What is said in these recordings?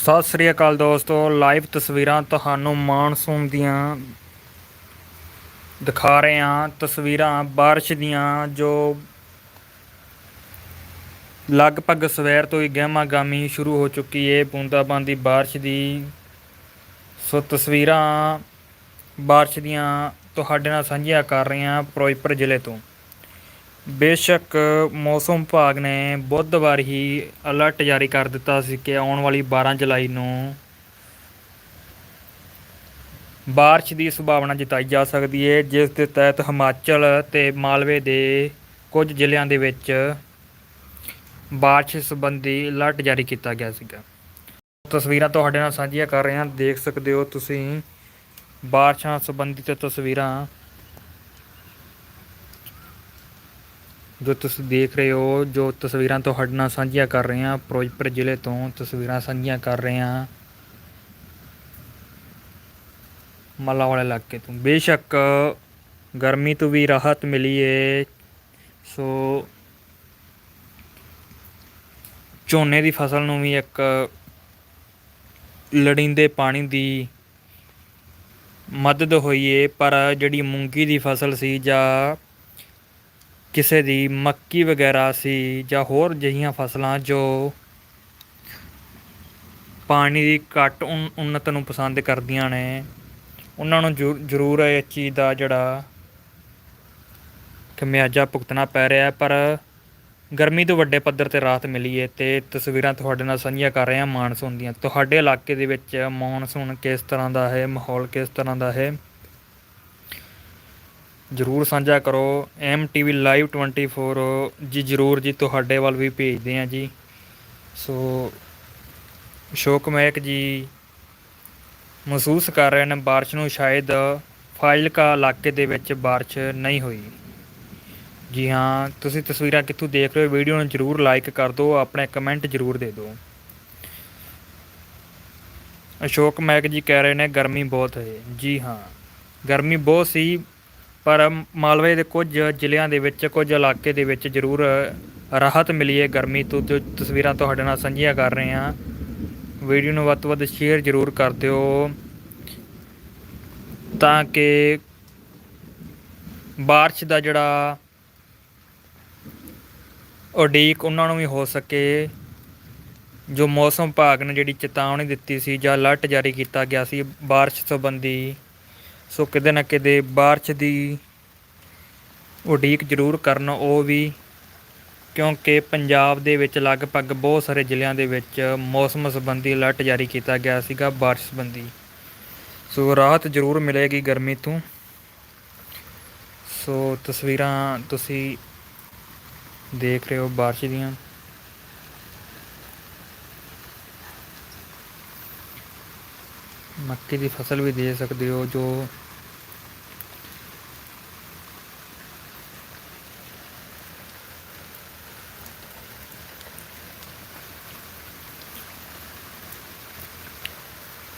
ਸਤਿ ਸ੍ਰੀ ਅਕਾਲ ਦੋਸਤੋ ਲਾਈਵ ਤਸਵੀਰਾਂ ਤੁਹਾਨੂੰ ਮਾਨਸੂਨ ਦੀਆਂ ਦਿਖਾ ਰਹੇ ਹਾਂ। ਤਸਵੀਰਾਂ ਬਾਰਿਸ਼ ਦੀਆਂ ਜੋ ਲਗਭਗ ਸਵੇਰ ਤੋਂ ਹੀ ਗਹਿਮਾਗਾਮੀ ਸ਼ੁਰੂ ਹੋ ਚੁੱਕੀ ਏ, ਬੂੰਦਾਬਾਂਦੀ ਬਾਰਿਸ਼ ਦੀ। ਸੋ ਤਸਵੀਰਾਂ ਬਾਰਿਸ਼ ਦੀਆਂ ਤੁਹਾਡੇ ਨਾਲ ਸਾਂਝੀਆਂ ਕਰ ਰਹੇ ਹਾਂ ਫਿਰੋਜ਼ਪੁਰ ਜ਼ਿਲ੍ਹੇ ਤੋਂ। ਬੇਸ਼ੱਕ ਮੌਸਮ ਵਿਭਾਗ ਨੇ ਬੁੱਧਵਾਰ ਹੀ ਅਲਰਟ ਜਾਰੀ ਕਰ ਦਿੱਤਾ ਸੀ ਕਿ ਆਉਣ ਵਾਲੀ 12 ਜੁਲਾਈ ਨੂੰ ਬਾਰਿਸ਼ ਦੀ ਸੰਭਾਵਨਾ ਜਤਾਈ ਜਾ ਸਕਦੀ ਹੈ ਜਿਸ ਦੇ ਤਹਿਤ ਹਿਮਾਚਲ ਤੇ ਮਾਲਵੇ ਦੇ ਕੁਝ ਜ਼ਿਲ੍ਹਿਆਂ ਦੇ ਵਿੱਚ ਬਾਰਿਸ਼ ਸੰਬੰਧੀ ਅਲਰਟ ਜਾਰੀ ਕੀਤਾ ਗਿਆ ਸੀਗਾ। ਤਸਵੀਰਾਂ ਤੁਹਾਡੇ ਨਾਲ ਸਾਂਝੀਆਂ ਕਰ ਰਹੇ ਹਾਂ। ਦੇਖ ਸਕਦੇ ਹੋ ਤੁਸੀਂ ਬਾਰਿਸ਼ਾਂ ਸੰਬੰਧਿਤ ਤਸਵੀਰਾਂ ਜੋ ਤੁਸੀਂ ਦੇਖ ਰਹੇ ਹੋ, ਜੋ ਤਸਵੀਰਾਂ ਤੁਹਾਡੇ ਨਾਲ ਸਾਂਝੀਆਂ ਕਰ ਰਹੇ ਹਾਂ, ਫਿਰੋਜ਼ਪੁਰ ਜ਼ਿਲ੍ਹੇ ਤੋਂ ਤਸਵੀਰਾਂ ਸਾਂਝੀਆਂ ਕਰ ਰਹੇ ਹਾਂ। ਮੱਲਾ ਇਲਾਕੇ ਤੋਂ। ਬੇਸ਼ੱਕ ਗਰਮੀ ਤੋਂ ਵੀ ਰਾਹਤ ਮਿਲੀ ਏ। ਸੋ ਝੋਨੇ ਦੀ ਫਸਲ ਨੂੰ ਵੀ ਇੱਕ ਲੜਿੰਦੇ ਪਾਣੀ ਦੀ ਮਦਦ ਹੋਈ ਏ, ਪਰ ਜਿਹੜੀ ਮੂੰਗੀ ਦੀ ਫਸਲ ਸੀ ਜਾਂ ਕਿਸੇ ਦੀ ਮੱਕੀ ਵਗੈਰਾ ਸੀ ਜਾਂ ਹੋਰ ਜਿਹੀਆਂ ਫਸਲਾਂ ਜੋ ਪਾਣੀ ਦੀ ਘੱਟ ਉਨ- ਉੱਨਤ ਨੂੰ ਪਸੰਦ ਕਰਦੀਆਂ ਨੇ, ਉਹਨਾਂ ਨੂੰ ਜ਼ਰੂ- ਜ਼ਰੂਰ ਇਹ ਚੀਜ਼ ਦਾ ਜਿਹੜਾ ਖਮਿਆਜਾ ਭੁਗਤਣਾ ਪੈ ਰਿਹਾ ਪਰ ਗਰਮੀ ਤੋਂ ਵੱਡੇ ਪੱਧਰ ਤੇ ਰਾਹਤ ਮਿਲੀ ਹੈ ਤੇ ਤਸਵੀਰਾਂ ਤੁਹਾਡੇ ਨਾਲ ਸਾਂਝੀਆਂ ਕਰ ਰਹੇ ਹਾਂ ਮਾਨਸੂਨ ਦੀਆਂ। ਤੁਹਾਡੇ ਇਲਾਕੇ ਦੇ ਵਿੱਚ ਮੌਨਸੂਨ ਕਿਸ ਤਰ੍ਹਾਂ ਦਾ ਹੈ, ਮਾਹੌਲ ਕਿਸ ਤਰ੍ਹਾਂ ਦਾ ਹੈ? ਜਰੂਰ ਸਾਂਝਾ ਕਰੋ। ਐਮ ਟੀਵੀ ਲਾਈਵ 24 ਜੀ ਜਰੂਰ ਜੀ, ਤੁਹਾਡੇ ਵੱਲ ਵੀ ਭੇਜਦੇ ਆ ਜੀ। ਸੋ, ਅਸ਼ੋਕ ਮਹਿਕ ਜੀ ਮਹਿਸੂਸ ਕਰ ਰਹੇ ਨੇ, ਬਾਰਿਸ਼ ਨੂੰ ਸ਼ਾਇਦ ਫਾਜ਼ਿਲਕਾ ਇਲਾਕੇ ਦੇ ਵਿੱਚ ਬਾਰਿਸ਼ ਨਹੀਂ ਹੋਈ। ਜੀ ਹਾਂ, ਤੁਸੀਂ ਤਸਵੀਰਾਂ ਕਿੱਥੋਂ ਦੇਖ ਰਹੇ ਹੋ, ਵੀਡੀਓ ਨੂੰ ਜਰੂਰ ਲਾਈਕ ਕਰ ਦਿਓ, ਆਪਣੇ ਕਮੈਂਟ ਜਰੂਰ ਦੇ ਦਿਓ। ਅਸ਼ੋਕ ਮਹਿਕ ਜੀ ਕਹਿ ਰਹੇ ਨੇ, ਗਰਮੀ ਬਹੁਤ ਹੈ। ਜੀ ਹਾਂ, ਗਰਮੀ ਬਹੁਤ ਸੀ ਪਰ ਮਾਲਵੇ ਦੇ ਕੁਝ ਜ਼ਿਲ੍ਹਿਆਂ ਦੇ ਵਿੱਚ, ਕੁਝ ਇਲਾਕੇ ਦੇ ਵਿੱਚ ਜ਼ਰੂਰ ਰਾਹਤ ਮਿਲੀ ਹੈ ਗਰਮੀ ਤੋਂ। ਜੋ ਤਸਵੀਰਾਂ ਤੁਹਾਡੇ ਨਾਲ ਸਾਂਝੀਆਂ ਕਰ ਰਹੇ ਹਾਂ। ਵੀਡੀਓ ਨੂੰ ਵੱਧ ਤੋਂ ਵੱਧ ਸ਼ੇਅਰ ਜ਼ਰੂਰ ਕਰ ਦਿਓ। ਤਾਂ ਕਿ ਬਾਰਿਸ਼ ਦਾ ਜਿਹੜਾ ਉਡੀਕ ਉਹਨਾਂ ਨੂੰ ਵੀ ਹੋ ਸਕੇ। ਜੋ ਮੌਸਮ ਵਿਭਾਗ ਨੇ ਜਿਹੜੀ ਚੇਤਾਵਨੀ ਦਿੱਤੀ ਸੀ ਜਾਂ ਅਲਰਟ ਜਾਰੀ ਕੀਤਾ ਗਿਆ ਸੀ, ਬਾਰਿਸ਼ ਸੰਬੰਧੀ ਸੋ ਕਿਤੇ ਨਾ ਕਿਤੇ ਬਾਰਿਸ਼ ਦੀ ਉਡੀਕ ਜ਼ਰੂਰ ਕਰਨ ਉਹ ਵੀ, ਕਿਉਂਕਿ ਪੰਜਾਬ ਦੇ ਵਿੱਚ ਲਗਭਗ ਬਹੁਤ ਸਾਰੇ ਜ਼ਿਲ੍ਹਿਆਂ ਦੇ ਵਿੱਚ ਮੌਸਮ ਸੰਬੰਧੀ ਅਲਰਟ ਜਾਰੀ ਕੀਤਾ ਗਿਆ ਸੀਗਾ ਬਾਰਿਸ਼ ਸੰਬੰਧੀ। ਸੋ ਰਾਹਤ ਜ਼ਰੂਰ ਮਿਲੇਗੀ ਗਰਮੀ ਤੋਂ। ਸੋ ਤਸਵੀਰਾਂ ਤੁਸੀਂ ਦੇਖ ਰਹੇ ਹੋ ਬਾਰਿਸ਼ ਦੀਆਂ। ਮੱਕੀ ਦੀ ਫਸਲ ਵੀ ਦੇ ਸਕਦੇ ਹੋ ਜੋ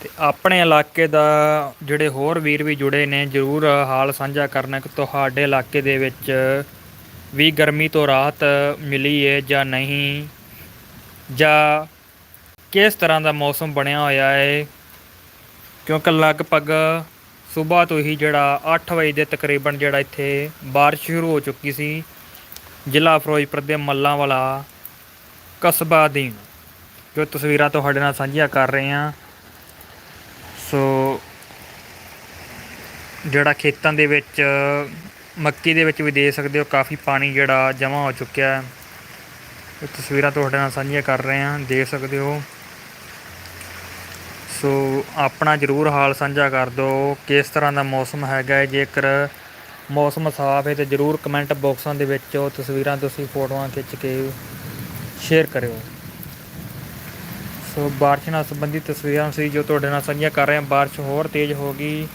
ਤੇ ਆਪਣੇ ਇਲਾਕੇ ਦਾ ਜਿਹੜੇ ਹੋਰ ਵੀਰ ਵੀ ਜੁੜੇ ਨੇ, ਜਰੂਰ ਹਾਲ ਸਾਂਝਾ ਕਰਨਾ ਕਿ ਤੁਹਾਡੇ ਇਲਾਕੇ ਦੇ ਵਿੱਚ ਵੀ ਗਰਮੀ ਤੋਂ ਰਾਹਤ ਮਿਲੀ ਹੈ ਜਾਂ ਨਹੀਂ? ਜਾਂ ਕਿਸ ਤਰ੍ਹਾਂ ਦਾ ਮੌਸਮ ਬਣਿਆ ਹੋਇਆ ਹੈ ਕਿਉਂਕਿ ਲਗਭਗ ਸਵੇਰ ਤੋਂ ਹੀ ਜਿਹੜਾ 8 ਵਜੇ ਦੇ ਤਕਰੀਬਨ ਜਿਹੜਾ ਇੱਥੇ ਬਾਰਿਸ਼ ਸ਼ੁਰੂ ਹੋ ਚੁੱਕੀ ਸੀ, ਜ਼ਿਲ੍ਹਾ ਫਿਰੋਜ਼ਪੁਰ ਦੇ ਮੱਲਾਂ ਵਾਲਾ ਕਸਬਾ ਅਧੀਨ, ਜੋ ਤਸਵੀਰਾਂ ਤੁਹਾਡੇ ਨਾਲ ਸਾਂਝੀਆਂ ਕਰ ਰਹੇ ਹਾਂ। ਸੋ ਜਿਹੜਾ ਖੇਤਾਂ ਦੇ ਵਿੱਚ, ਮੱਕੀ ਦੇ ਵਿੱਚ ਵੀ ਦੇ ਸਕਦੇ ਹੋ, ਕਾਫੀ ਪਾਣੀ ਜਿਹੜਾ ਜਮ੍ਹਾਂ ਹੋ ਚੁੱਕਿਆ ਹੈ। ਤਸਵੀਰਾਂ ਤੁਹਾਡੇ ਨਾਲ ਸਾਂਝੀਆਂ ਕਰ ਰਹੇ ਹਾਂ, ਦੇਖ ਸਕਦੇ ਹੋ। ਸੋ ਆਪਣਾ ਜਰੂਰ ਹਾਲ ਸਾਂਝਾ ਕਰ ਦਿਓ ਕਿਸ ਤਰ੍ਹਾਂ ਦਾ ਮੌਸਮ ਹੈਗਾ ਜੇਕਰ ਮੌਸਮ ਸਾਫ਼ ਹੈ ਤੇ ਜਰੂਰ ਕਮੈਂਟ ਬਾਕਸਾਂ ਦੇ ਵਿੱਚ ਉਹ ਤਸਵੀਰਾਂ ਤੁਸੀਂ ਫੋਟੋਆਂ ਖਿੱਚ ਕੇ ਸ਼ੇਅਰ ਕਰਿਓ। ਸੋ ਬਾਰਿਸ਼ ਨਾਲ ਸੰਬੰਧੀ ਤਸਵੀਰਾਂ ਸੀ ਜੋ ਤੁਹਾਡੇ ਨਾਲ ਸਾਂਝੀਆਂ ਕਰ ਰਹੇ ਹਾਂ। ਬਾਰਿਸ਼ ਹੋਰ ਤੇਜ਼ ਹੋ ਗਈ।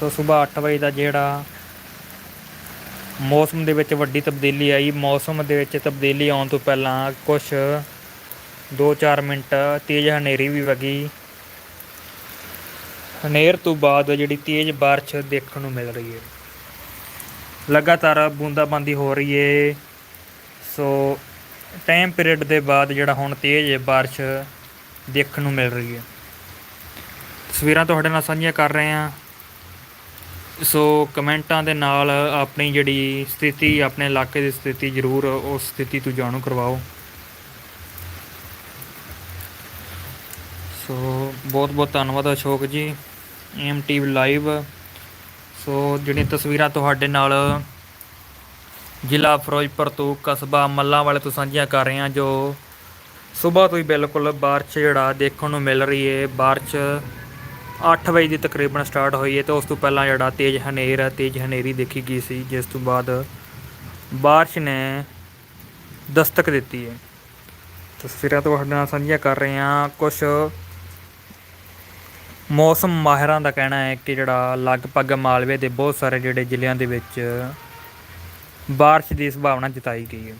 ਸੋ ਸਵੇਰ 8 ਵਜੇ ਦਾ ਜਿਹੜਾ ਮੌਸਮ ਦੇ ਵਿੱਚ ਵੱਡੀ ਤਬਦੀਲੀ ਆਈ। ਮੌਸਮ ਦੇ ਵਿੱਚ ਤਬਦੀਲੀ ਆਉਣ ਤੋਂ ਪਹਿਲਾਂ ਕੁਝ 2-4 ਮਿੰਟ, ਤੇਜ਼ ਹਨੇਰੀ ਵੀ ਵਗੀ। ਹਨੇਰ ਤੋਂ ਬਾਅਦ ਜਿਹੜੀ ਤੇਜ਼ ਬਾਰਿਸ਼ ਦੇਖਣ ਨੂੰ ਮਿਲ ਰਹੀ ਹੈ। ਲਗਾਤਾਰ ਬੂੰਦਾਬਾਂਦੀ ਹੋ ਰਹੀ ਹੈ ਸੋ ਟਾਈਮ ਪੀਰੀਅਡ ਦੇ ਬਾਅਦ ਜਿਹੜਾ ਹੁਣ ਤੇਜ਼ ਬਾਰਿਸ਼ ਦੇਖਣ ਨੂੰ ਮਿਲ ਰਹੀ ਹੈ। ਤਸਵੀਰਾਂ ਤੁਹਾਡੇ ਨਾਲ ਸਾਂਝੀਆਂ ਕਰ ਰਹੇ ਹਾਂ। ਸੋ ਕਮੈਂਟਾਂ ਦੇ ਨਾਲ ਆਪਣੀ ਜਿਹੜੀ ਸਥਿਤੀ, ਆਪਣੇ ਇਲਾਕੇ ਦੀ ਸਥਿਤੀ ਜ਼ਰੂਰ ਉਸ ਸਥਿਤੀ ਤੋਂ ਜਾਣੂ ਕਰਵਾਓ। ਸੋ ਬਹੁਤ ਬਹੁਤ ਧੰਨਵਾਦ ਅਸ਼ੋਕ ਜੀ ਐਮ ਟੀਵੀ ਲਾਈਵ ਸੋ ਜਿਹੜੀਆਂ ਤਸਵੀਰਾਂ ਤੁਹਾਡੇ ਨਾਲ ਜ਼ਿਲ੍ਹਾ ਫਿਰੋਜ਼ਪੁਰ ਤੋਂ ਕਸਬਾ ਮੱਲਾਂ ਵਾਲੇ ਤੋਂ ਸਾਂਝੀਆਂ ਕਰ ਰਹੇ ਹਾਂ, ਜੋ ਸਵੇਰ ਤੋਂ ਹੀ ਬਿਲਕੁਲ ਬਾਰਿਸ਼ ਜਿਹੜਾ ਦੇਖਣ ਨੂੰ ਮਿਲ ਰਹੀ ਹੈ। ਬਾਰਿਸ਼ 8 ਵਜੇ ਦੀ ਤਕਰੀਬਨ ਸਟਾਰਟ ਹੋਈ ਹੈ ਤੇ ਉਸ ਤੋਂ ਪਹਿਲਾਂ ਜਿਹੜਾ ਤੇਜ਼ ਹਨੇਰ, ਤੇਜ਼ ਹਨੇਰੀ ਦੇਖੀ ਗਈ ਸੀ, ਜਿਸ ਤੋਂ ਬਾਅਦ ਬਾਰਿਸ਼ ਨੇ ਦਸਤਕ ਦਿੱਤੀ ਹੈ। ਤਸਵੀਰਾਂ ਤੁਹਾਡੇ ਨਾਲ ਸਾਂਝੀਆਂ ਕਰ ਰਹੇ ਹਾਂ। ਕੁਝ ਮੌਸਮ ਮਾਹਿਰਾਂ ਦਾ ਕਹਿਣਾ ਹੈ ਕਿ ਜਿਹੜਾ ਲਗਭਗ ਮਾਲਵੇ ਦੇ ਬਹੁਤ ਸਾਰੇ ਜਿਹੜੇ ਜ਼ਿਲ੍ਹਿਆਂ ਦੇ ਵਿੱਚ ਬਾਰਿਸ਼ ਦੀ ਸੰਭਾਵਨਾ ਜਤਾਈ ਗਈ ਹੈ।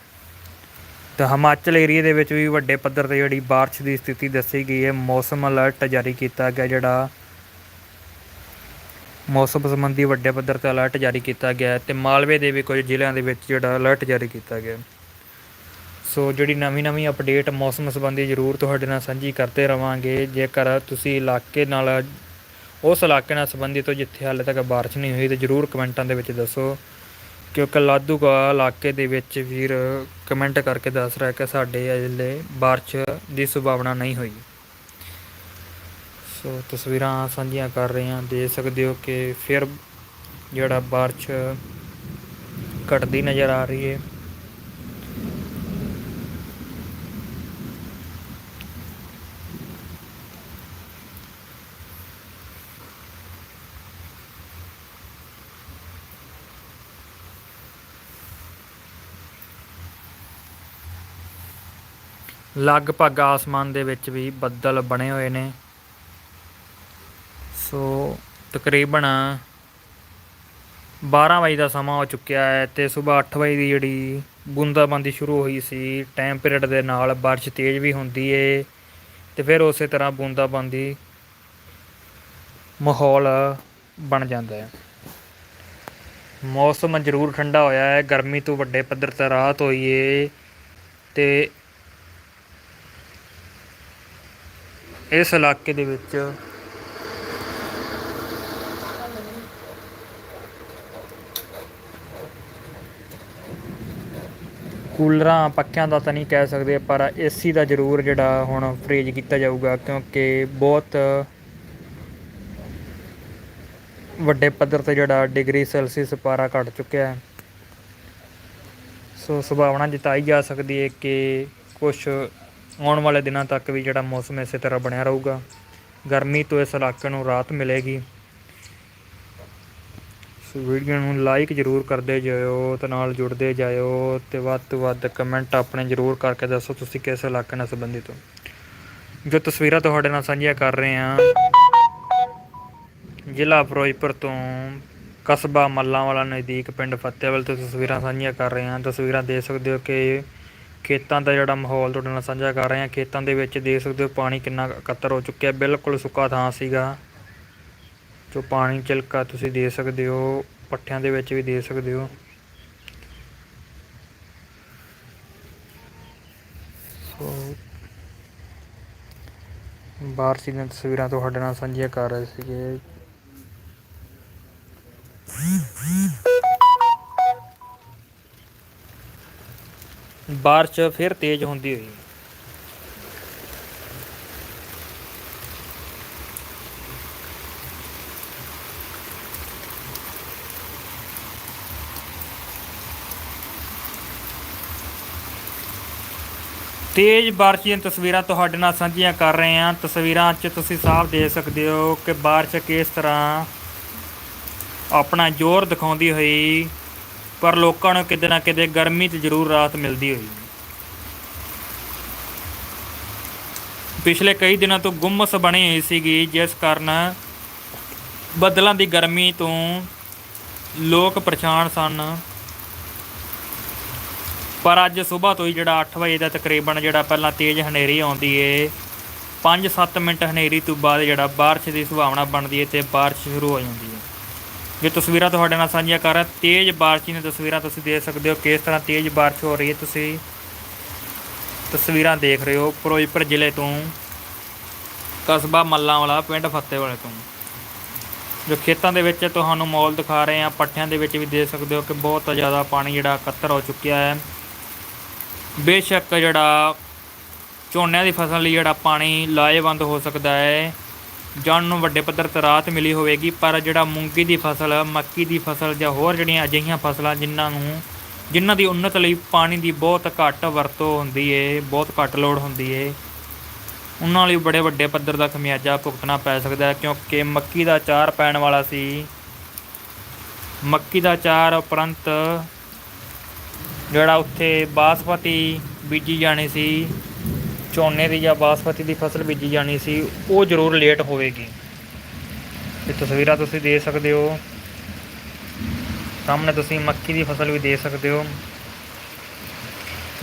ਤਾਂ ਹਿਮਾਚਲ ਏਰੀਆ ਦੇ ਵਿੱਚ ਵੀ ਵੱਡੇ ਪੱਧਰ ਤੇ ਜਿਹੜੀ ਬਾਰਿਸ਼ ਦੀ ਸਥਿਤੀ ਦੱਸੀ ਗਈ ਹੈ। ਮੌਸਮ ਅਲਰਟ ਜਾਰੀ ਕੀਤਾ ਗਿਆ ਜਿਹੜਾ ਮੌਸਮ ਸੰਬੰਧੀ ਵੱਡੇ ਪੱਧਰ ਤੇ ਅਲਰਟ ਜਾਰੀ ਕੀਤਾ ਗਿਆ ਹੈ ਤੇ ਮਾਲਵੇ ਦੇ ਵੀ ਕੁਝ ਜ਼ਿਲ੍ਹਿਆਂ ਦੇ ਵਿੱਚ ਜਿਹੜਾ ਅਲਰਟ ਜਾਰੀ ਕੀਤਾ ਗਿਆ ਸੋ ਜਿਹੜੀ ਨਵੀਂ ਨਵੀਂ ਅਪਡੇਟ ਮੌਸਮ ਸੰਬੰਧੀ ਜ਼ਰੂਰ ਤੁਹਾਡੇ ਨਾਲ ਸਾਂਝੀ ਕਰਦੇ ਰਵਾਂਗੇ। ਜੇਕਰ ਤੁਸੀਂ ਇਲਾਕੇ ਨਾਲ, ਉਸ ਇਲਾਕੇ ਨਾਲ ਸੰਬੰਧਿਤ ਹੋ ਜਿੱਥੇ ਹਾਲੇ ਤੱਕ ਬਾਰਿਸ਼ ਨਹੀਂ ਹੋਈ, ਤੇ ਜ਼ਰੂਰ ਕਮੈਂਟਾਂ ਦੇ ਵਿੱਚ ਦੱਸੋ। ਕਿਉਂਕਿ ਲਾਧੂਗਾ ਇਲਾਕੇ ਦੇ ਵਿੱਚ ਵੀਰ ਕਮੈਂਟ ਕਰਕੇ ਦੱਸ ਰਿਹਾ ਕਿ ਸਾਡੇ ਅਜਲੇ ਬਾਰਿਸ਼ ਦੀ ਸੰਭਾਵਨਾ ਨਹੀਂ ਹੋਈ। ਸੋ ਤਸਵੀਰਾਂ ਸਾਂਝੀਆਂ ਕਰ ਰਹੇ ਹਾਂ। ਦੇਖ ਸਕਦੇ ਹੋ ਕਿ ਫਿਰ ਜਿਹੜਾ ਬਾਰਿਸ਼ ਘਟਦੀ ਨਜ਼ਰ ਆ ਰਹੀ ਹੈ। ਲਗਭਗ ਆਸਮਾਨ ਦੇ ਵਿੱਚ ਵੀ ਬੱਦਲ ਬਣੇ ਹੋਏ ਨੇ। ਸੋ ਤਕਰੀਬਨ 12 ਵਜੇ ਦਾ ਸਮਾਂ ਹੋ ਚੁੱਕਿਆ ਹੈ ਤੇ ਸਵੇਰ 8 ਵਜੇ ਦੀ ਜਿਹੜੀ ਬੂੰਦਾਬਾਂਦੀ ਸ਼ੁਰੂ ਹੋਈ ਸੀ ਟਾਈਮ ਪੀਰੀਅਡ ਦੇ ਨਾਲ ਬਾਰਿਸ਼ ਤੇਜ਼ ਵੀ ਹੁੰਦੀ ਏ ਤੇ ਫਿਰ ਉਸੇ ਤਰ੍ਹਾਂ ਬੂੰਦਾਬਾਂਦੀ ਮਾਹੌਲ ਬਣ ਜਾਂਦਾ ਹੈ। ਮੌਸਮ ਜ਼ਰੂਰ ਠੰਡਾ ਹੋਇਆ ਹੈ, ਗਰਮੀ ਤੋਂ ਵੱਡੇ ਪੱਧਰ ਤੇ ਰਾਹਤ ਹੋਈ ਏ ਤੇ ਇਸ ਇਲਾਕੇ ਦੇ ਵਿੱਚ ਕੂਲਰਾਂ ਪੱਖਿਆਂ ਦਾ ਤਾਂ ਨਹੀਂ ਕਹਿ ਸਕਦੇ, ਪਰ ਏਸੀ ਦਾ ਜ਼ਰੂਰ ਜਿਹੜਾ ਹੁਣ ਫ੍ਰੀਜ ਕੀਤਾ ਜਾਊਗਾ, ਕਿਉਂਕਿ ਬਹੁਤ ਵੱਡੇ ਪੱਧਰ ਤੇ ਜਿਹੜਾ ਡਿਗਰੀ ਸੈਲਸੀਅਸ ਪਾਰਾ ਘਟ ਚੁੱਕਿਆ ਹੈ। ਸੋ ਸੰਭਾਵਨਾ ਜਤਾਈ ਜਾ ਸਕਦੀ ਹੈ ਕਿ ਕੁਝ ਆਉਣ ਵਾਲੇ ਦਿਨਾਂ ਤੱਕ ਵੀ ਜਿਹੜਾ ਮੌਸਮ ਇਸੇ ਤਰ੍ਹਾਂ ਬਣਿਆ ਰਹੂਗਾ। ਗਰਮੀ ਤੋਂ ਇਸ ਇਲਾਕੇ ਨੂੰ ਰਾਹਤ ਮਿਲੇਗੀ। ਸੋ ਵੀਡੀਓ ਨੂੰ ਲਾਈਕ ਜ਼ਰੂਰ ਕਰਦੇ ਜਾਇਓ ਤੇ ਨਾਲ ਜੁੜਦੇ ਜਾਇਓ ਤੇ ਵੱਧ ਤੋਂ ਵੱਧ ਕਮੈਂਟ ਆਪਣੇ ਜ਼ਰੂਰ ਕਰਕੇ ਦੱਸੋ ਤੁਸੀਂ ਕਿਸ ਇਲਾਕੇ ਨਾਲ ਸੰਬੰਧਿਤ ਹੋ। ਜੋ ਤਸਵੀਰਾਂ ਤੁਹਾਡੇ ਨਾਲ ਸਾਂਝੀਆਂ ਕਰ ਰਹੇ ਹਾਂ। ਜ਼ਿਲ੍ਹਾ ਫਿਰੋਜ਼ਪੁਰ ਤੋਂ ਕਸਬਾ ਮੱਲਾਂ ਵਾਲਾ ਨਜ਼ਦੀਕ ਪਿੰਡ ਫਤਿਹਵਲ ਤੋਂ ਤਸਵੀਰਾਂ ਸਾਂਝੀਆਂ ਕਰ ਰਹੇ ਹਾਂ। ਤਸਵੀਰਾਂ ਦੇਖ ਸਕਦੇ ਹੋ ਕਿ ਖੇਤਾਂ ਦਾ ਜਿਹੜਾ ਮਾਹੌਲ ਤੁਹਾਡੇ ਨਾਲ ਸਾਂਝਾ ਕਰ ਰਹੇ ਹਾਂ। ਖੇਤਾਂ ਦੇ ਵਿੱਚ ਦੇਖ ਸਕਦੇ ਹੋ ਪਾਣੀ ਕਿੰਨਾ ਕੁ ਇਕੱਤਰ ਹੋ ਚੁੱਕਿਆ ਬਿਲਕੁਲ ਸੁੱਕਾ ਥਾਂ ਸੀਗਾ। ਜੋ ਪਾਣੀ ਚਿਲਕਾ ਤੁਸੀਂ ਦੇ ਸਕਦੇ ਹੋ, ਪੱਠਿਆਂ ਦੇ ਵਿੱਚ ਵੀ ਦੇ ਸਕਦੇ ਹੋ। ਸੋ ਬਾਰਸੀ ਦੀਆਂ ਤਸਵੀਰਾਂ ਤੁਹਾਡੇ ਨਾਲ ਸਾਂਝੀਆਂ ਕਰ ਰਹੇ ਸੀਗੇ। ਬਾਰਿਸ਼ ਫਿਰ ਤੇਜ਼ ਹੁੰਦੀ ਹੋਈ ਤੇਜ਼ ਬਾਰਿਸ਼ ਦੀਆਂ ਤਸਵੀਰਾਂ ਤੁਹਾਡੇ ਨਾਲ ਸਾਂਝੀਆਂ ਕਰ ਰਹੇ ਹਾਂ। ਤਸਵੀਰਾਂ 'ਚ ਤੁਸੀਂ ਸਾਫ਼ ਦੇਖ ਸਕਦੇ ਹੋ ਕਿ ਬਾਰਿਸ਼ ਕਿਸ ਤਰ੍ਹਾਂ ਆਪਣਾ ਜ਼ੋਰ ਦਿਖਾਉਂਦੀ ਹੋਈ ਪਰ ਲੋਕਾਂ ਨੂੰ ਕਿਤੇ ਨਾ ਕਿਤੇ ਗਰਮੀ 'ਚ ਜ਼ਰੂਰ ਰਾਹਤ ਮਿਲਦੀ ਹੋਈ ਪਿਛਲੇ ਕਈ ਦਿਨਾਂ ਤੋਂ ਗੁੰਮਸ ਬਣੀ ਹੋਈ ਸੀਗੀ, ਜਿਸ ਕਾਰਨ ਬੱਦਲਾਂ ਦੀ ਗਰਮੀ ਤੋਂ ਲੋਕ ਪਰੇਸ਼ਾਨ ਸਨ। ਪਰ ਅੱਜ ਸਵੇਰ ਤੋਂ ਹੀ ਜਿਹੜਾ 8 ਵਜੇ ਦਾ ਤਕਰੀਬਨ ਜਿਹੜਾ ਪਹਿਲਾਂ ਤੇਜ਼ ਹਨੇਰੀ ਆਉਂਦੀ ਏ 5-7 ਮਿੰਟ ਹਨੇਰੀ ਤੋਂ ਬਾਅਦ ਜਿਹੜਾ ਬਾਰਿਸ਼ ਦੀ ਸੰਭਾਵਨਾ ਬਣਦੀ ਏ ਤੇ ਬਾਰਿਸ਼ ਸ਼ੁਰੂ ਹੋ ਜਾਂਦੀ ਏ। ਜੋ ਤਸਵੀਰਾਂ ਤੁਹਾਡੇ ਨਾਲ ਸਾਂਝੀਆਂ ਕਰ ਰਿਹਾ, ਤੇਜ਼ ਬਾਰਿਸ਼ ਦੀਆਂ ਤਸਵੀਰਾਂ ਤੁਸੀਂ ਦੇਖ ਸਕਦੇ ਹੋ, ਕਿਸ ਤਰ੍ਹਾਂ ਤੇਜ਼ ਬਾਰਿਸ਼ ਹੋ ਰਹੀ ਹੈ ਤੁਸੀਂ ਤਸਵੀਰਾਂ ਦੇਖ ਰਹੇ ਹੋ, ਫਿਰੋਜ਼ਪੁਰ ਜ਼ਿਲ੍ਹੇ ਤੋਂ ਕਸਬਾ ਮੱਲਾਂ ਵਾਲਾ ਪਿੰਡ ਫੱਤੇਵਾਲੇ ਤੋਂ। ਜੋ ਖੇਤਾਂ ਦੇ ਵਿੱਚ ਤੁਹਾਨੂੰ ਮੌਲ ਦਿਖਾ ਰਹੇ ਆ ਪੱਠਿਆਂ ਦੇ ਵਿੱਚ ਵੀ ਦੇਖ ਸਕਦੇ ਹੋ ਕਿ ਬਹੁਤ ਜ਼ਿਆਦਾ ਪਾਣੀ ਜਿਹੜਾ ਇਕੱਤਰ ਹੋ ਚੁੱਕਿਆ ਹੈ। ਬੇਸ਼ੱਕ ਜਿਹੜਾ ਝੋਨਿਆਂ ਦੀ ਫਸਲ ਲਈ ਜਿਹੜਾ ਪਾਣੀ ਲਾਹੇਵੰਦ ਹੋ ਸਕਦਾ ਹੈ। ਜਾਣ ਨੂੰ ਵੱਡੇ ਪੱਧਰ ਤੇ ਰਾਹਤ ਮਿਲੀ ਹੋਵੇਗੀ, ਪਰ ਜਿਹੜਾ ਮੂੰਗੀ ਦੀ ਫਸਲ, ਮੱਕੀ ਦੀ ਫਸਲ ਜਾਂ ਹੋਰ ਜਿਹੜੀਆਂ ਅਜਿਹੀਆਂ ਫਸਲਾਂ ਜਿਨ੍ਹਾਂ ਨੂੰ, ਜਿਨ੍ਹਾਂ ਦੀ ਉન્નਤ ਲਈ ਪਾਣੀ ਦੀ ਬਹੁਤ ਘੱਟ ਵਰਤੋਂ ਹੁੰਦੀ ਏ, ਬਹੁਤ ਘੱਟ ਲੋੜ ਹੁੰਦੀ ਏ, ਉਹਨਾਂ ਲਈ ਬੜੇ ਵੱਡੇ ਪੱਧਰ ਦਾ ਖਮਿਆਜਾ ਭੁਗਤਣਾ ਪੈ ਸਕਦਾ ਹੈ, ਕਿਉਂਕਿ ਮੱਕੀ ਦਾ ਚਾਰ ਪੈਣ ਵਾਲਾ ਸੀ। ਮੱਕੀ ਦਾ ਚਾਰ ਉਪਰੰਤ ਜਿਹੜਾ ਉੱਥੇ ਬਾਸਪਤੀ ਬੀਜੀ ਜਾਣੀ ਸੀ ਝੋਨੇ ਦੀ ਜਾਂ ਬਾਸਮਤੀ ਦੀ ਫਸਲ ਬੀਜੀ ਜਾਣੀ ਸੀ, ਉਹ ਜ਼ਰੂਰ ਲੇਟ ਹੋਵੇਗੀ। ਇਹ ਤਸਵੀਰਾਂ ਤੁਸੀਂ ਦੇ ਸਕਦੇ ਹੋ। ਸਾਹਮਣੇ ਤੁਸੀਂ ਮੱਕੀ ਦੀ ਫਸਲ ਵੀ ਦੇ ਸਕਦੇ ਹੋ।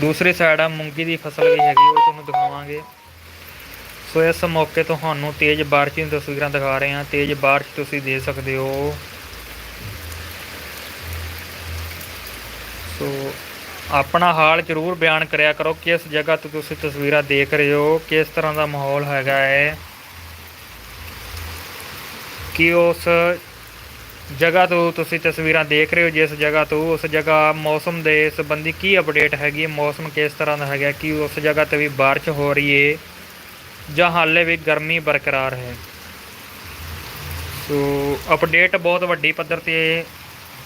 ਦੂਸਰੀ ਸਾਈਡ ਆ ਮੂੰਗੀ ਦੀ ਫਸਲ ਵੀ ਹੈਗੀ, ਉਹ ਤੁਹਾਨੂੰ ਦਿਖਾਵਾਂਗੇ। ਸੋ ਇਸ ਮੌਕੇ ਤੁਹਾਨੂੰ ਤੇਜ਼ ਬਾਰਿਸ਼ ਦੀਆਂ ਤਸਵੀਰਾਂ ਦਿਖਾ ਰਹੇ ਹਾਂ। ਤੇਜ਼ ਬਾਰਿਸ਼ ਤੁਸੀਂ ਦੇ ਸਕਦੇ ਹੋ। ਸੋ ਆਪਣਾ ਹਾਲ ਜ਼ਰੂਰ ਬਿਆਨ ਕਰਿਆ ਕਰੋ ਕਿਸ ਜਗ੍ਹਾ ਤੋਂ ਤੁਸੀਂ ਤਸਵੀਰਾਂ ਦੇਖ ਰਹੇ ਹੋ, ਕਿਸ ਤਰ੍ਹਾਂ ਦਾ ਮਾਹੌਲ ਹੈਗਾ ਹੈ। ਕਿ ਉਸ ਜਗ੍ਹਾ ਤੋਂ ਤੁਸੀਂ ਤਸਵੀਰਾਂ ਦੇਖ ਰਹੇ ਹੋ, ਜਿਸ ਜਗ੍ਹਾ ਤੋਂ ਉਸ ਜਗ੍ਹਾ ਮੌਸਮ ਦੇ ਸੰਬੰਧੀ ਕੀ ਅਪਡੇਟ ਹੈਗੀ ਹੈ ਮੌਸਮ ਕਿਸ ਤਰ੍ਹਾਂ ਦਾ ਹੈਗਾ, ਕਿ ਉਸ ਜਗ੍ਹਾ ਤੇ ਵੀ ਬਾਰਿਸ਼ ਹੋ ਰਹੀ ਹੈ ਜਾਂ ਹਾਲੇ ਵੀ ਗਰਮੀ ਬਰਕਰਾਰ ਹੈ। ਸੋ ਅਪਡੇਟ ਬਹੁਤ ਵੱਡੀ ਪੱਧਰ ਤੇ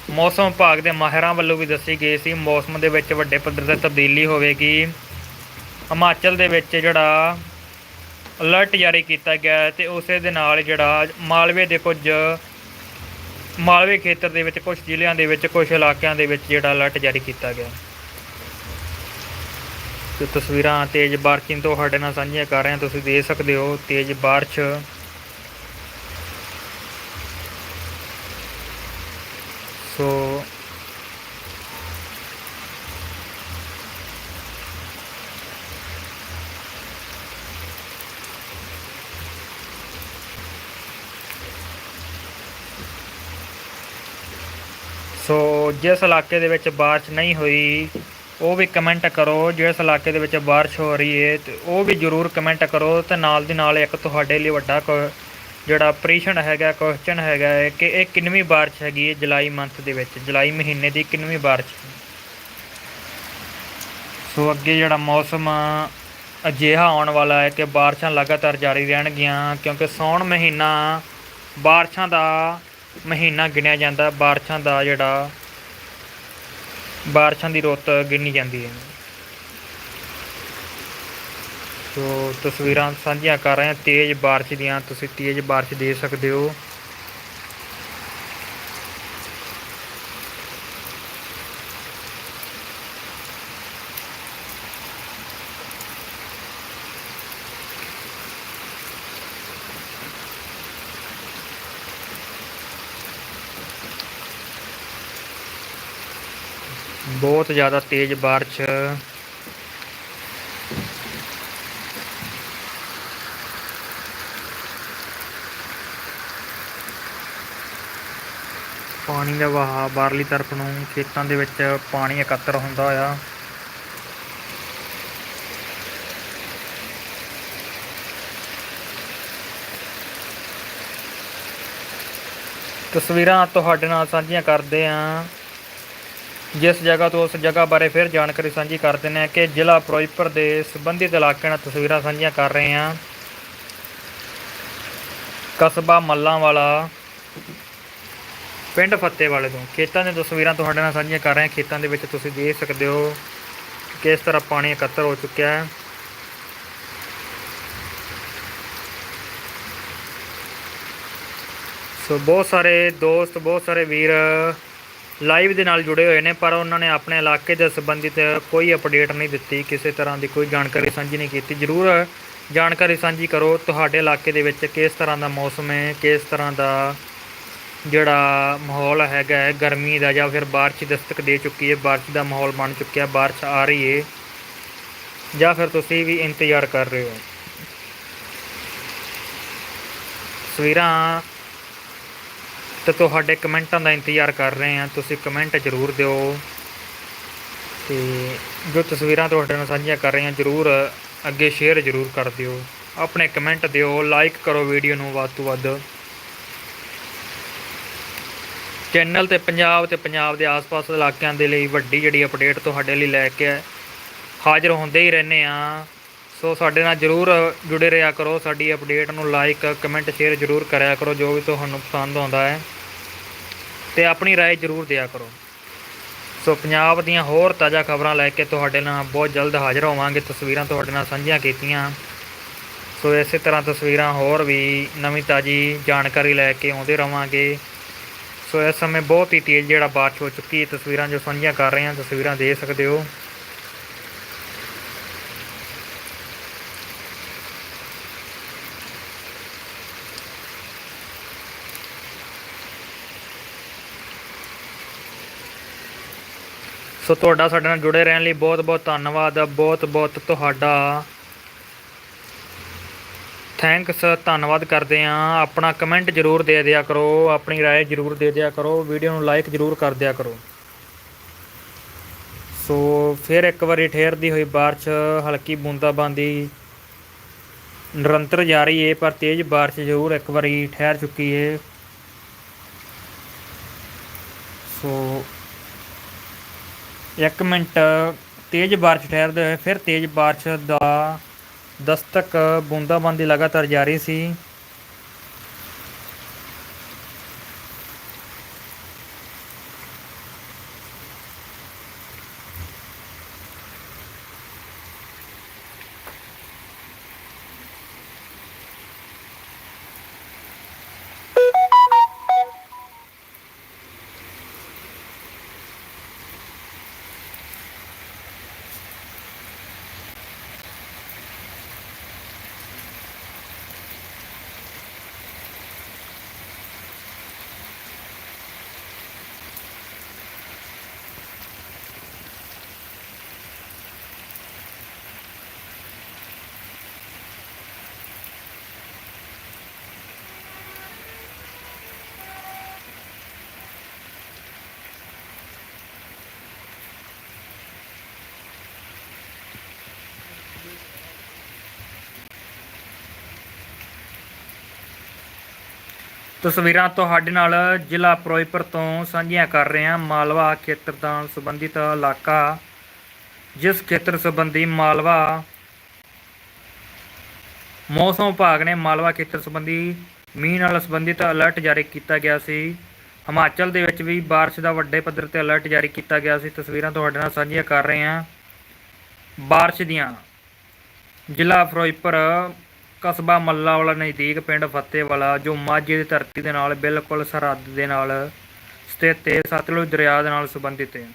ਮੌਸਮ ਵਿਭਾਗ ਦੇ ਮਾਹਿਰਾਂ ਵੱਲੋਂ ਵੀ ਦੱਸੀ ਗਈ ਸੀ, ਮੌਸਮ ਦੇ ਵਿੱਚ ਵੱਡੇ ਪੱਧਰ ਤੇ ਤਬਦੀਲੀ ਹੋਵੇਗੀ। ਹਿਮਾਚਲ ਦੇ ਵਿੱਚ ਜਿਹੜਾ ਅਲਰਟ ਜਾਰੀ ਕੀਤਾ ਗਿਆ ਹੈ ਤੇ ਉਸੇ ਦੇ ਨਾਲ ਜਿਹੜਾ ਮਾਲਵੇ ਦੇ ਕੁਝ, ਮਾਲਵੇ ਖੇਤਰ ਦੇ ਵਿੱਚ, ਕੁਝ ਜ਼ਿਲ੍ਹਿਆਂ ਦੇ ਵਿੱਚ, ਕੁਝ ਇਲਾਕਿਆਂ ਦੇ ਵਿੱਚ ਜਿਹੜਾ ਅਲਰਟ ਜਾਰੀ ਕੀਤਾ ਗਿਆ ਤੇ ਤਸਵੀਰਾਂ ਤੇਜ਼ ਬਾਰਸ਼ਿੰਗ ਤੋਂ ਸਾਡੇ ਨਾਲ ਸਾਂਝੀਆਂ ਕਰ ਰਹੇ ਹਾਂ। ਤੁਸੀਂ ਦੇਖ ਸਕਦੇ ਹੋ ਤੇਜ਼ ਬਾਰਿਸ਼ ਸੋ ਸੋ ਜਿਸ ਇਲਾਕੇ ਦੇ ਵਿੱਚ ਬਾਰਿਸ਼ ਨਹੀਂ ਹੋਈ, ਉਹ ਵੀ ਕਮੈਂਟ ਕਰੋ। ਜਿਸ ਇਲਾਕੇ ਦੇ ਵਿੱਚ ਬਾਰਿਸ਼ ਹੋ ਰਹੀ ਹੈ ਤੇ ਉਹ ਵੀ ਜਰੂਰ ਕਮੈਂਟ ਕਰੋ ਤੇ ਨਾਲ ਦੀ ਨਾਲ ਇੱਕ ਤੁਹਾਡੇ ਲਈ ਵੱਡਾ ਕੁ- ਜਿਹੜਾ ਪ੍ਰਸ਼ਨ ਹੈਗਾ ਕੁਐਸਚਨ ਹੈਗਾ ਹੈ ਕਿ ਇਹ ਕਿੰਨਵੀਂ ਬਾਰਿਸ਼ ਹੈਗੀ ਹੈ ਜੁਲਾਈ ਮੰਥ ਦੇ ਵਿੱਚ, ਜੁਲਾਈ ਮਹੀਨੇ ਦੀ ਕਿੰਨਵੀਂ ਬਾਰਿਸ਼ ਸੋ ਅੱਗੇ ਜਿਹੜਾ ਮੌਸਮ ਅਜਿਹਾ ਆਉਣ ਵਾਲਾ ਹੈ ਕਿ ਬਾਰਿਸ਼ਾਂ ਲਗਾਤਾਰ ਜਾਰੀ ਰਹਿਣਗੀਆਂ, ਕਿਉਂਕਿ ਸੌਣ ਮਹੀਨਾ ਬਾਰਿਸ਼ਾਂ ਦਾ ਮਹੀਨਾ ਗਿਣਿਆ ਜਾਂਦਾ ਹੈ। ਬਾਰਿਸ਼ਾਂ ਦਾ ਜਿਹੜਾ ਬਾਰਿਸ਼ਾਂ ਦੀ ਰੁੱਤ ਗਿਣੀ ਜਾਂਦੀ ਹੈ ਸੋ ਤਸਵੀਰਾਂ ਸਾਂਝੀਆਂ ਕਰ ਰਹੇ ਹਾਂ। ਤੇਜ਼ ਬਾਰਿਸ਼ ਦੀਆਂ ਤੁਸੀਂ ਤੇਜ਼ ਬਾਰਿਸ਼ ਦੇ ਸਕਦੇ ਹੋ। ਬਹੁਤ ਜ਼ਿਆਦਾ ਤੇਜ਼ ਬਾਰਿਸ਼ ਪਾਣੀ ਦਾ ਵਹਾਅ ਬਾਹਰਲੀ ਤਰਫ ਨੂੰ, ਖੇਤਾਂ ਦੇ ਵਿੱਚ ਪਾਣੀ ਇਕੱਤਰ ਹੁੰਦਾ ਆ। ਤਸਵੀਰਾਂ ਤੁਹਾਡੇ ਨਾਲ ਸਾਂਝੀਆਂ ਕਰਦੇ ਹਾਂ ਜਿਸ ਜਗ੍ਹਾ ਤੋਂ ਉਸ ਜਗ੍ਹਾ ਬਾਰੇ ਫਿਰ ਜਾਣਕਾਰੀ ਸਾਂਝੀ ਕਰ ਦਿੰਦੇ ਹਾਂ ਕਿ ਜ਼ਿਲ੍ਹਾ ਫਿਰੋਜ਼ਪੁਰ ਦੇ ਸੰਬੰਧਿਤ ਇਲਾਕੇ ਨਾਲ ਤਸਵੀਰਾਂ ਸਾਂਝੀਆਂ ਕਰ ਰਹੇ ਹਾਂ ਕਸਬਾ ਮੱਲਾਂ ਵਾਲਾ ਪਿੰਡ ਫੱਤੇਵਾਲੇ ਤੋਂ। ਖੇਤਾਂ ਦੀਆਂ ਤਸਵੀਰਾਂ ਤੁਹਾਡੇ ਨਾਲ ਸਾਂਝੀਆਂ ਕਰ ਰਹੇ ਹਾਂ। ਖੇਤਾਂ ਦੇ ਵਿੱਚ ਤੁਸੀਂ ਦੇਖ ਸਕਦੇ ਹੋ ਕਿਸ ਤਰ੍ਹਾਂ ਪਾਣੀ ਇਕੱਤਰ ਹੋ ਚੁੱਕਿਆ ਹੈ। ਸੋ ਬਹੁਤ ਸਾਰੇ ਦੋਸਤ, ਬਹੁਤ ਸਾਰੇ ਵੀਰ ਲਾਈਵ ਦੇ ਨਾਲ ਜੁੜੇ ਹੋਏ ਨੇ, ਪਰ ਉਹਨਾਂ ਨੇ ਆਪਣੇ ਇਲਾਕੇ ਦੇ ਸੰਬੰਧਿਤ ਕੋਈ ਅਪਡੇਟ ਨਹੀਂ ਦਿੱਤੀ। ਕਿਸੇ ਤਰ੍ਹਾਂ ਦੀ ਕੋਈ ਜਾਣਕਾਰੀ ਸਾਂਝੀ ਨਹੀਂ ਕੀਤੀ। ਜਰੂਰ ਜਾਣਕਾਰੀ ਸਾਂਝੀ ਕਰੋ। ਤੁਹਾਡੇ ਇਲਾਕੇ ਦੇ ਵਿੱਚ ਕਿਸ ਤਰ੍ਹਾਂ ਦਾ ਮੌਸਮ ਹੈ, ਕਿਸ ਤਰ੍ਹਾਂ ਦਾ ਜਿਹੜਾ ਮਾਹੌਲ ਹੈਗਾ ਹੈ, ਗਰਮੀ ਦਾ ਜਾਂ ਫਿਰ ਬਾਰਿਸ਼ ਦਸਤਕ ਦੇ ਚੁੱਕੀ ਹੈ, ਬਾਰਿਸ਼ ਦਾ ਮਾਹੌਲ ਬਣ ਚੁੱਕਿਆ, ਬਾਰਿਸ਼ ਆ ਰਹੀ ਹੈ। ਜਾਂ ਫਿਰ ਤੁਸੀਂ ਵੀ ਇੰਤਜ਼ਾਰ ਕਰ ਰਹੇ ਹੋ। ਤਸਵੀਰਾਂ ਤੇ ਤੁਹਾਡੇ ਕਮੈਂਟਾਂ ਦਾ ਇੰਤਜ਼ਾਰ ਕਰ ਰਹੇ ਹਾਂ, ਤੁਸੀਂ ਕਮੈਂਟ ਜ਼ਰੂਰ ਦਿਓ। ਤੇ ਜੋ ਤਸਵੀਰਾਂ ਤੁਹਾਡੇ ਨਾਲ ਸਾਂਝੀਆਂ ਕਰ ਰਹੇ ਹਾਂ, ਜਰੂਰ ਅੱਗੇ ਸ਼ੇਅਰ ਜਰੂਰ ਕਰ ਦਿਓ। ਆਪਣੇ ਕਮੈਂਟ ਦਿਓ, ਲਾਈਕ ਕਰੋ ਵੀਡੀਓ ਨੂੰ ਵੱਧ ਤੋਂ ਵੱਧ। ਚੈਨਲ ਤੇ ਪੰਜਾਬ ਤੇ ਪੰਜਾਬ ਦੇ ਆਸ-ਪਾਸ ਦੇ ਇਲਾਕਿਆਂ ਦੇ ਲਈ ਵੱਡੀ ਜਿਹੜੀ ਅਪਡੇਟ ਤੁਹਾਡੇ ਲਈ ਲੈ ਕੇ ਹਾਜ਼ਰ ਹੁੰਦੇ ਹੀ ਰਹਿੰਦੇ ਆ ਸੋ ਸਾਡੇ ਨਾਲ ਜਰੂਰ ਜੁੜੇ ਰਿਹਾ ਕਰੋ ਸਾਡੀ ਅਪਡੇਟ ਨੂੰ ਲਾਈਕ ਕਮੈਂਟ ਸ਼ੇਅਰ ਜਰੂਰ ਕਰਿਆ ਕਰੋ ਜੋ ਵੀ ਤੁਹਾਨੂੰ ਪਸੰਦ ਆਉਂਦਾ ਹੈ ਤੇ ਆਪਣੀ رائے ਜਰੂਰ ਦਿਆ ਕਰੋ ਸੋ ਪੰਜਾਬ ਦੀਆਂ ਹੋਰ ਤਾਜ਼ਾ ਖਬਰਾਂ ਲੈ ਕੇ ਤੁਹਾਡੇ ਨਾਲ ਬਹੁਤ ਜਲਦ ਹਾਜ਼ਰ ਹੋਵਾਂਗੇ ਤਸਵੀਰਾਂ ਤੁਹਾਡੇ ਨਾਲ ਸਾਂਝੀਆਂ ਕੀਤੀਆਂ ਸੋ ਇਸੇ ਤਰ੍ਹਾਂ ਤਸਵੀਰਾਂ ਹੋਰ ਵੀ ਨਵੀਂ ਤਾਜ਼ੀ ਜਾਣਕਾਰੀ ਲੈ ਕੇ ਆਉਂਦੇ ਰਵਾਂਗੇ ਸੋ ਇਸ ਸਮੇਂ ਬਹੁਤ ਹੀ ਤੇਜ਼ ਜਿਹੜਾ ਬਾਰਿਸ਼ ਹੋ ਚੁੱਕੀ ਹੈ। ਤਸਵੀਰਾਂ ਜੋ ਸਾਂਝੀਆਂ ਕਰ ਰਹੇ ਹਾਂ, ਤਸਵੀਰਾਂ ਦੇ ਸਕਦੇ ਹੋ। ਸੋ ਤੁਹਾਡਾ ਸਾਡੇ ਨਾਲ ਜੁੜੇ ਰਹਿਣ ਲਈ ਬਹੁਤ ਬਹੁਤ ਧੰਨਵਾਦ। ਬਹੁਤ ਬਹੁਤ ਤੁਹਾਡਾ ਥੈਂਕਸ ਧੰਨਵਾਦ ਕਰਦੇ ਆਂ ਆਪਣਾ ਕਮੈਂਟ ਜਰੂਰ ਦੇ ਦਿਆ ਕਰੋ ਆਪਣੀ رائے ਜਰੂਰ ਦੇ ਦਿਆ ਕਰੋ ਵੀਡੀਓ ਨੂੰ ਲਾਈਕ ਜਰੂਰ ਕਰ ਦਿਆ ਕਰੋ ਸੋ ਫਿਰ ਇੱਕ ਵਾਰੀ ਠੇਰਦੀ ਹੋਈ ਬਾਰਿਸ਼ ਹਲਕੀ ਬੂੰਦਾਬਾਂਦੀ ਨਿਰੰਤਰ ਜਾਰੀ ਹੈ ਪਰ ਤੇਜ਼ ਬਾਰਿਸ਼ ਜ਼ਰੂਰ ਇੱਕ ਵਾਰੀ ਠਹਿਰ ਚੁੱਕੀ ਹੈ ਸੋ ਇੱਕ ਮਿੰਟ ਤੇਜ਼ ਬਾਰਿਸ਼ ਠਹਿਰਦੇ ਹੋਏ ਫਿਰ ਤੇਜ਼ ਬਾਰਿਸ਼ ਦਾ ਦਸਤਕ ਬੂੰਦਾਬਾਂਦੀ ਲਗਾਤਾਰ ਜਾਰੀ ਸੀ। ਤਸਵੀਰਾਂ ਤੁਹਾਡੇ ਨਾਲ ਜ਼ਿਲ੍ਹਾ ਫਿਰੋਜ਼ਪੁਰ ਤੋਂ ਸਾਂਝੀਆਂ ਕਰ ਰਹੇ ਹਾਂ ਮਾਲਵਾ ਖੇਤਰ ਨਾਲ ਸੰਬੰਧਿਤ ਇਲਾਕਾ ਜਿਸ ਖੇਤਰ ਸੰਬੰਧੀ ਮਾਲਵਾ ਮੌਸਮ ਵਿਭਾਗ ਨੇ ਮਾਲਵਾ ਖੇਤਰ ਸੰਬੰਧੀ ਮੀਂਹ ਨਾਲ ਸੰਬੰਧਿਤ ਅਲਰਟ ਜਾਰੀ ਕੀਤਾ ਗਿਆ ਸੀ ਹਿਮਾਚਲ ਦੇ ਵਿੱਚ ਵੀ بارش ਦਾ ਵੱਡੇ ਪੱਧਰ ਤੇ ਅਲਰਟ ਜਾਰੀ ਕੀਤਾ ਗਿਆ ਸੀ ਤਸਵੀਰਾਂ ਤੁਹਾਡੇ ਨਾਲ ਸਾਂਝੀਆਂ ਕਰ ਰਹੇ ਹਾਂ بارش ਦੀਆਂ ਜ਼ਿਲ੍ਹਾ ਫਿਰੋਜ਼ਪੁਰ ਕਸਬਾ ਮੱਲਾ ਵਾਲਾ ਨਜ਼ਦੀਕ ਪਿੰਡ ਫੱਤੇਵਾਲਾ ਜੋ ਮਾਝੇ ਦੀ ਧਰਤੀ ਦੇ ਨਾਲ ਬਿਲਕੁਲ ਸਰਹੱਦ ਦੇ ਨਾਲ ਸਥਿਤ ਹੈ, ਸਤਲੁਜ ਦਰਿਆ ਦੇ ਨਾਲ ਸੰਬੰਧਿਤ ਹੈ।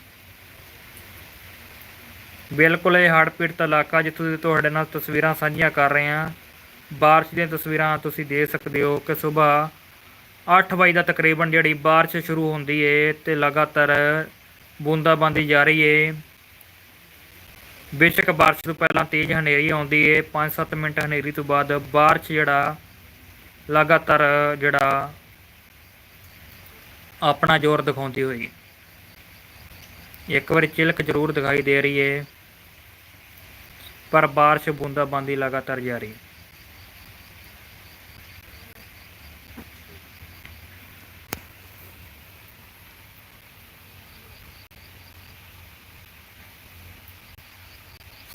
ਬਿਲਕੁਲ ਇਹ ਹੜ੍ਹ ਪੀੜਤ ਇਲਾਕਾ ਜਿੱਥੋਂ ਦੀ ਤੁਹਾਡੇ ਨਾਲ ਤਸਵੀਰਾਂ ਸਾਂਝੀਆਂ ਕਰ ਰਹੇ ਹਾਂ। ਬਾਰਿਸ਼ ਦੀਆਂ ਤਸਵੀਰਾਂ ਤੁਸੀਂ ਦੇਖ ਸਕਦੇ ਹੋ ਕਿ ਸਵੇਰ 8 ਵਜੇ ਦਾ ਤਕਰੀਬਨ ਜਿਹੜੀ ਬਾਰਿਸ਼ ਸ਼ੁਰੂ ਹੁੰਦੀ ਹੈ ਤੇ ਲਗਾਤਾਰ ਬੂੰਦਾਬਾਂਦੀ ਜਾਰੀ ਹੈ। ਬੇਸ਼ੱਕ ਬਾਰਿਸ਼ ਤੋਂ ਪਹਿਲਾਂ ਤੇਜ਼ ਹਨੇਰੀ ਆਉਂਦੀ ਹੈ 5-7 ਮਿੰਟ ਹਨੇਰੀ ਤੋਂ ਬਾਅਦ ਬਾਰਿਸ਼ ਜਿਹੜਾ, ਲਗਾਤਾਰ ਜਿਹੜਾ ਆਪਣਾ ਜ਼ੋਰ ਦਿਖਾਉਂਦੀ ਹੋਈ ਇੱਕ ਵਾਰੀ ਚਿਲਕ ਜ਼ਰੂਰ ਦਿਖਾਈ ਦੇ ਰਹੀ ਹੈ ਪਰ ਬਾਰਿਸ਼ ਬੂੰਦਾਬਾਂਦੀ ਲਗਾਤਾਰ ਜਾਰੀ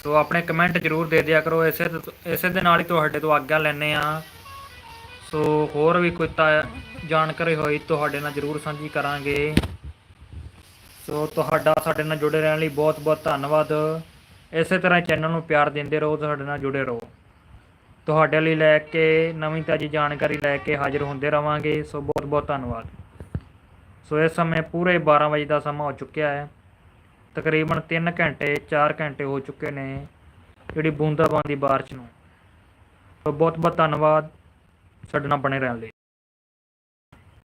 ਹੈ ਸੋ ਆਪਣੇ ਕਮੈਂਟ ਜਰੂਰ ਦੇ ਦਿਆ ਕਰੋ। ਇਸੇ ਇਸੇ ਦੇ ਨਾਲ ਹੀ ਤੁਹਾਡੇ ਤੋਂ ਆਗਿਆ ਲੈਣੇ ਆ ਸੋ ਹੋਰ ਵੀ ਕੋਈ ਤਾਂ ਜਾਣਕਾਰੀ ਹੋਈ ਤੁਹਾਡੇ ਨਾਲ ਜਰੂਰ ਸਾਂਝੀ ਕਰਾਂਗੇ। ਸੋ ਤੁਹਾਡਾ, ਸਾਡੇ ਨਾਲ ਜੁੜੇ ਰਹਿਣ ਲਈ ਬਹੁਤ ਬਹੁਤ ਧੰਨਵਾਦ। ਇਸੇ ਤਰ੍ਹਾਂ ਚੈਨਲ ਨੂੰ ਪਿਆਰ ਦਿੰਦੇ ਰਹੋ ਸਾਡੇ ਨਾਲ ਜੁੜੇ ਰਹੋ। ਤੁਹਾਡੇ ਲਈ ਲੈ ਕੇ, ਨਵੀਂ ਤਾਜੀ ਜਾਣਕਾਰੀ ਲੈ ਕੇ ਹਾਜ਼ਰ ਹੁੰਦੇ ਰਵਾਂਗੇ। ਸੋ ਬਹੁਤ ਬਹੁਤ ਧੰਨਵਾਦ। ਸੋ ਇਸ ਸਮੇਂ ਪੂਰੇ 12 ਵਜੇ ਦਾ ਸਮਾਂ ਹੋ ਚੁੱਕਿਆ ਹੈ। ਤਕਰੀਬਨ 3 ਘੰਟੇ 4 ਘੰਟੇ ਹੋ ਚੁੱਕੇ ਨੇ ਜਿਹੜੀ ਬੂੰਦਾਬਾਂਦੀ ਬਾਰਿਸ਼ ਨੂੰ। ਸੋ ਬਹੁਤ ਬਹੁਤ ਧੰਨਵਾਦ। ਸਾਡੇ ਨਾਲ ਬਣੇ ਰਹਿਣ ਲਈ।